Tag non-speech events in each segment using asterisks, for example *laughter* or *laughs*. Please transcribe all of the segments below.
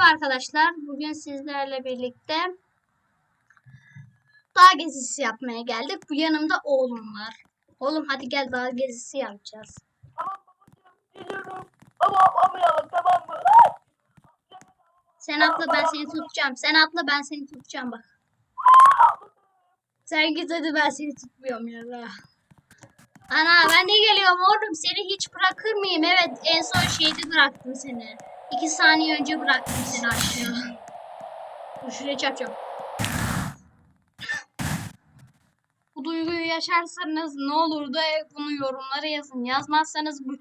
Merhaba arkadaşlar. Bugün sizlerle birlikte dağ gezisi yapmaya geldik. Bu yanımda oğlum var. Oğlum hadi gel dağ gezisi yapacağız. Tamam babacığım geliyorum. Ama atlamayalım tamam mı? Sen atla ben seni tutacağım. Sen atla ben seni tutacağım bak. Sen git hadi ben seni tutmuyorum ya. Ana ben de geliyorum oğlum. Seni hiç bırakır mıyım? Evet en son şeyde bıraktım seni. İki saniye önce bıraktım seni aşağı. Dur şuraya çarpacağım. Bu duyguyu yaşarsanız ne olur da bunu yorumlara yazın. Yazmazsanız bu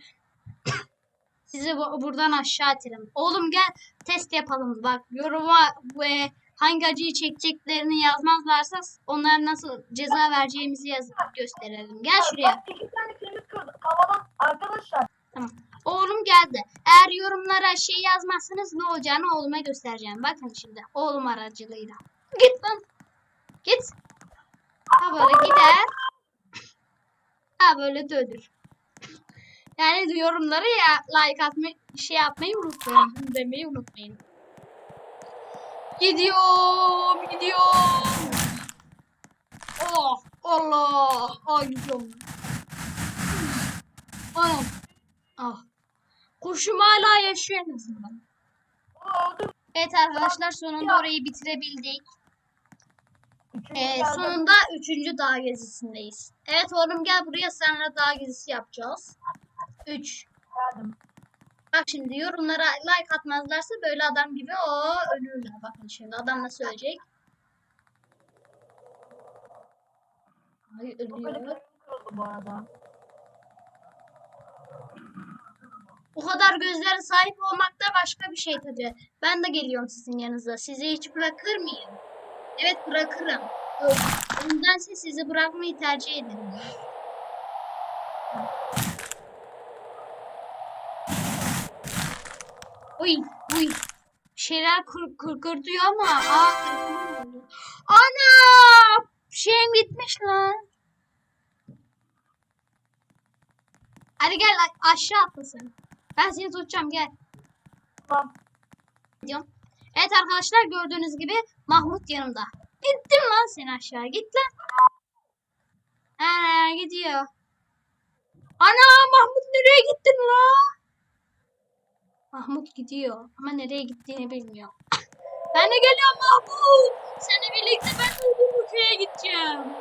*coughs* sizi bu- buradan aşağı atarım. Oğlum gel test yapalım. Bak yoruma bu, e, hangi acıyı çekeceklerini yazmazlarsa onlara nasıl ceza vereceğimizi yaz gösterelim. Gel şuraya. Bak iki tane kemik kırdı. Havadan arkadaşlar. Tamam. Oğlum geldi. Eğer yorumlara şey yazmazsanız ne olacağını oğluma göstereceğim. Bakın şimdi oğlum aracılığıyla. Git lan. Git. Ha böyle gider. Ha böyle dödür. Yani yorumlara ya like atmayı şey yapmayı unutmayın. Demeyi unutmayın. Gidiyorum, gidiyorum. Oh, Allah. Ay gidiyorum. Anam. Ah. Kuşum hala yaşıyor en azından. Evet arkadaşlar sonunda orayı bitirebildik. Ee, sonunda üçüncü dağ gezisindeyiz. Evet oğlum gel buraya seninle dağ gezisi yapacağız. 3. Geldim. Bak şimdi yorumlara like atmazlarsa böyle adam gibi o ölürler. Bakın şimdi adam nasıl ölecek. Ay ölüyor. bu arada. Bu kadar gözlere sahip olmak da başka bir şey tabii. Ben de geliyorum sizin yanınıza. Sizi hiç bırakır mıyım? Evet bırakırım. Ö- Ondansa sizi bırakmayı tercih ederim. Uy uy. Şeyler kır, kırkırtıyor ama. Aa. Ana! Şeyim gitmiş lan. Hadi gel aşağı atlasın. Ben seni tutacağım gel. Tamam. Gidiyorum. Evet arkadaşlar gördüğünüz gibi Mahmut yanımda. Gittim lan sen aşağı git lan. He gidiyor. Ana Mahmut nereye gittin la? Mahmut gidiyor ama nereye gittiğini bilmiyor. *laughs* Ben de geliyorum Mahmut. Seninle birlikte ben de bu köye gideceğim.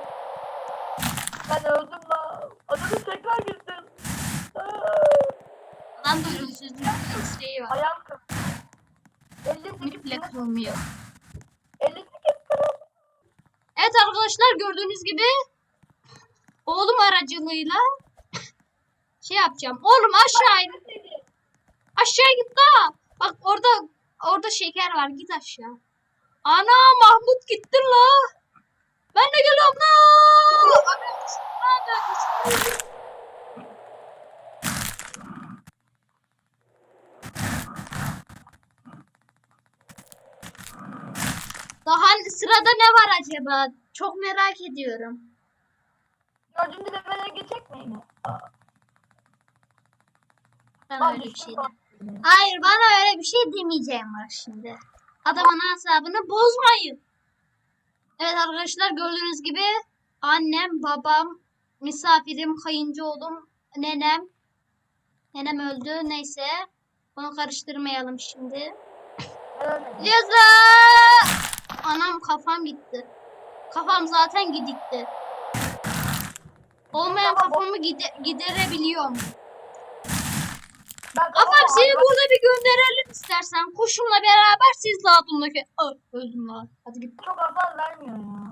Ben öldüm la. Adını tekrar girdim. Adam da ölümsüzlük şeyi var. Ayağım kırıldı. 58 Bir bile kırılmıyor. 58 kırıldı. Evet arkadaşlar gördüğünüz gibi oğlum aracılığıyla *laughs* şey yapacağım. Oğlum aşağı in. Aşağı git da. Bak orada orada şeker var. Git aşağı. Ana Mahmut gitti la. Ben de geliyorum la. Ana, ana, Daha sırada ne var acaba? Çok merak ediyorum. Dördüncü develere geçecek mi yine? Ben öyle bir şey. Hayır bana öyle bir şey demeyeceğim var şimdi. Adamın asabını bozmayın. Evet arkadaşlar gördüğünüz gibi annem, babam, misafirim, kayıncı oğlum, nenem. Nenem öldü neyse. Onu karıştırmayalım şimdi. Evet. Anam kafam gitti. Kafam zaten gidikti. Olmayan kafamı gide- giderebiliyorum. Ben kafama seni burada bir gönderelim istersen. Kuşumla beraber siz dağıtımdaki... Ah, öldüm lan. Hadi git. çok hasar vermiyor ya.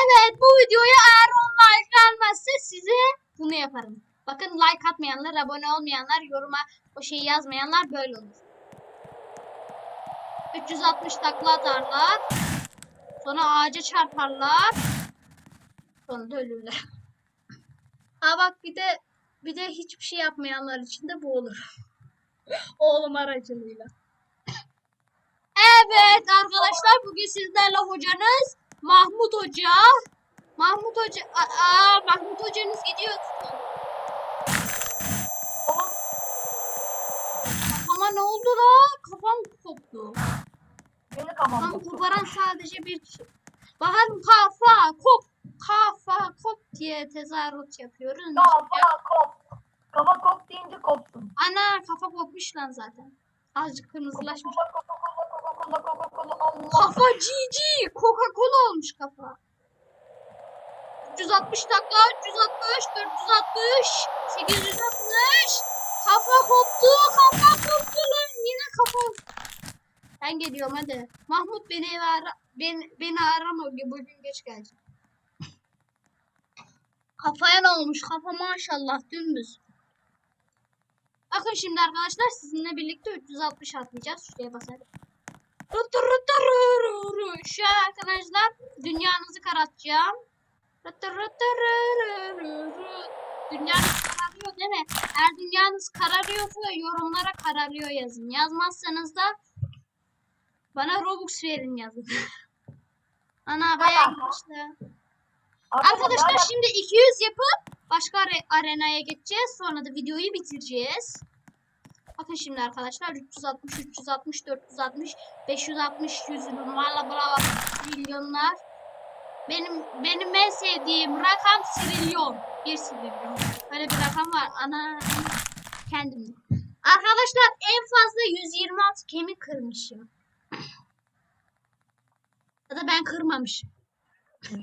Evet bu videoya eğer 10 like gelmezse size bunu yaparım. Bakın like atmayanlar, abone olmayanlar, yoruma o şeyi yazmayanlar böyle olur. 360 takla atarlar. Sonra ağaca çarparlar. Sonra da ölürler. Aa bak bir de bir de hiçbir şey yapmayanlar için de bu olur. Oğlum aracılığıyla. Evet arkadaşlar bugün sizlerle hocanız Mahmut Hoca. Mahmut Hoca, aa, Mahmut Hocanız gidiyor. Ama ne oldu la? Kafam koptu. Kafam Tam koptu. koparan sadece bir kişi. Bakalım kafa kop kafa kop diye tezahürat yapıyoruz. Kafa kop. Kafa kop deyince kopsun. Ana kafa kopmuş lan zaten. Azıcık kırmızılaşmış. Allah. Kafa GG. Coca-Cola olmuş kafa. 360 dakika, 360, 460, 860. Kafa koptu, kafa koptu lan. Yine kafa. Ben geliyorum hadi. Mahmut beni eve ara, beni, beni arama bugün geç gelecek. Kafaya ne olmuş? Kafa maşallah dümdüz. Bakın şimdi arkadaşlar sizinle birlikte 360 atlayacağız. Şuraya basalım. Şu an arkadaşlar dünyanızı karartacağım. Dünyanız kararıyor değil mi? Eğer dünyanız kararıyorsa yorumlara kararıyor yazın. Yazmazsanız da bana Robux verin yazın. *laughs* Ana bayağı gitmişti. Arkadaşlar şimdi 200 yapıp başka are- arenaya geçeceğiz. Sonra da videoyu bitireceğiz. Bakın şimdi arkadaşlar 360, 360, 460, 560, 100 numaralı bravo milyonlar. Benim benim en sevdiğim rakam trilyon. Bir trilyon. Böyle bir rakam var. Ana kendim. Arkadaşlar en fazla 126 kemik kırmışım. Ya da ben kırmamışım.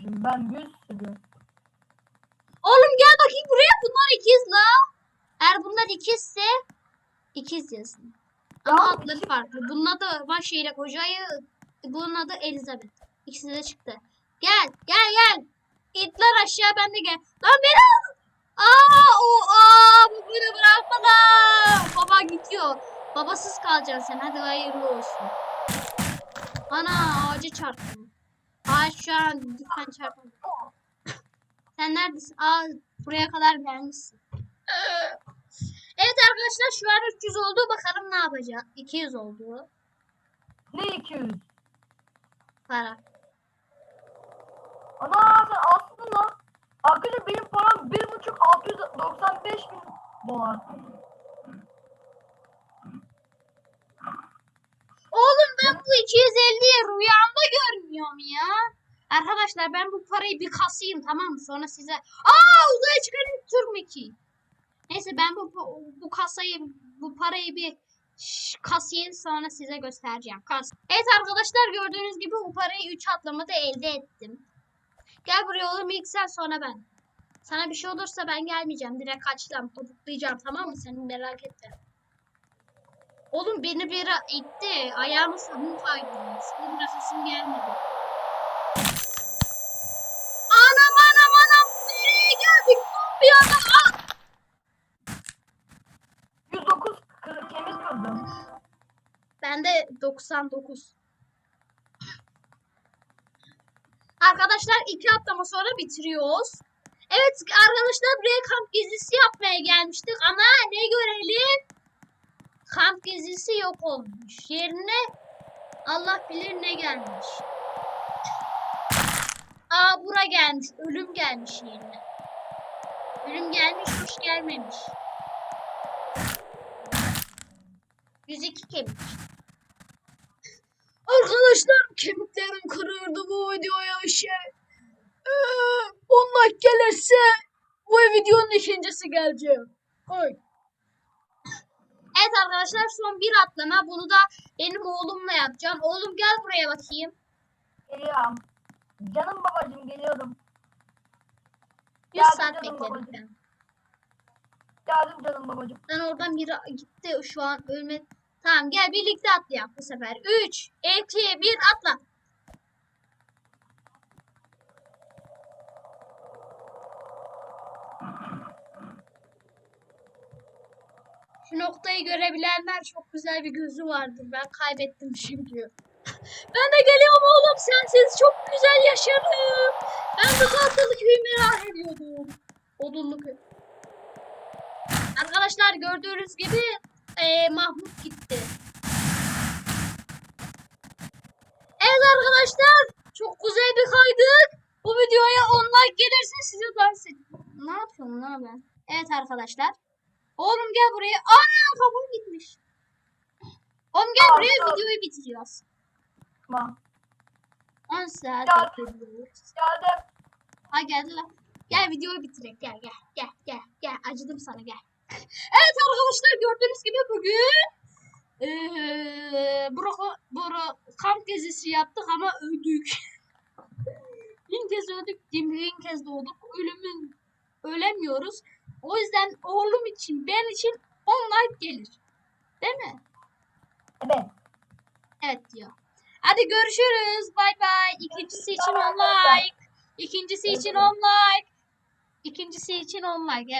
Ben sürüyorum. Oğlum gel bakayım buraya. Bunlar ikiz la. Eğer bunlar ikizse ikiz yazın. Ama Ya, adları farklı. Bunun adı Vaşi ile kocayı. Bunun adı Elizabeth. İkisi de çıktı. Gel gel gel. İtler aşağı ben de gel. Lan beni al. Aa o aa bu beni bırakmadan. Baba gidiyor. Babasız kalacaksın sen. Hadi hayırlı olsun. Ana ağaca çarptım. Ağaç şu an lütfen çarpma. Sen neredesin? Aa buraya kadar gelmişsin. Evet arkadaşlar şu an 300 oldu. Bakalım ne yapacak. 200 oldu. Ne 200? Para. Ana sen aslında. Arkadaşlar benim param 1.5 695 bin dolar. Oğlum ben bu 250'yi rüyamda görmüyorum ya. Arkadaşlar ben bu parayı bir kasayım tamam mı? Sonra size aa uzaya çıkarayım Türk ki. Neyse ben bu bu kasayı bu parayı bir kasayım sonra size göstereceğim. Kas. Evet arkadaşlar gördüğünüz gibi bu parayı 3 atlamada elde ettim. Gel buraya oğlum ilk sen sonra ben. Sana bir şey olursa ben gelmeyeceğim. Direkt kaçacağım. Topuklayacağım tamam mı? Senin merak etme. Oğlum beni bir ara itti. Ayağımı sabun kaydı. Seni bırakasım gelmedi. Anam anam anam. Nereye geldik? Bir anda. Aa! 109 kır, kemik kırdım. Ben de 99. Arkadaşlar iki atlama sonra bitiriyoruz. Evet arkadaşlar buraya kamp gezisi yapmaya gelmiştik ama ne görelim? Kamp gezisi yok olmuş. Yerine Allah bilir ne gelmiş. Aa bura gelmiş. Ölüm gelmiş yerine. Ölüm gelmiş, hoş gelmemiş. 102 kemik. Arkadaşlar kemiklerim kırıldı bu videoya şey. Ee, 10 like gelirse bu videonun ikincisi gelecek. Oy. Evet arkadaşlar son bir atlama. Bunu da benim oğlumla yapacağım. Oğlum gel buraya bakayım. Geliyorum. Canım babacım geliyorum. 100 Geldim saat canım bekledim ben. Geldim canım babacım. Ben oradan biri gitti şu an ölme. Tamam gel birlikte atlayalım bu sefer. 3, 2, 1 atla. Şu noktayı görebilenler çok güzel bir gözü vardır. Ben kaybettim çünkü. *laughs* ben de geliyorum oğlum sensiz çok güzel yaşarım. Ben bu tatlı köyü merak ediyordum. Odunlu köy. Arkadaşlar gördüğünüz gibi eee, Mahmut gitti. Evet arkadaşlar çok güzel bir kaydık. Bu videoya 10 like gelirse size dans edeyim. Ne yapıyorum lan ben? Evet arkadaşlar. Oğlum gel buraya. Ana kafam gitmiş. Oğlum gel buraya videoyu bitiriyoruz. konuşma. 10 saat bekliyoruz. Geldim. Ha geldi lan. Gel videoyu bitirek. Gel gel gel gel gel. Acıdım sana gel. *laughs* Evet arkadaşlar gördüğünüz gibi bugün eee bro, bro, kamp gezisi yaptık ama öldük. *laughs* bin kez öldük, bin kez doğduk. Ölümün ölemiyoruz. O yüzden oğlum için, ben için 10 like gelir. Değil mi? Evet. Evet diyor. Hadi görüşürüz. Bay bay. İkincisi için 10 Tamam arkadaşlar. like. İkincisi için 10 like. İkincisi için 10 like. Evet.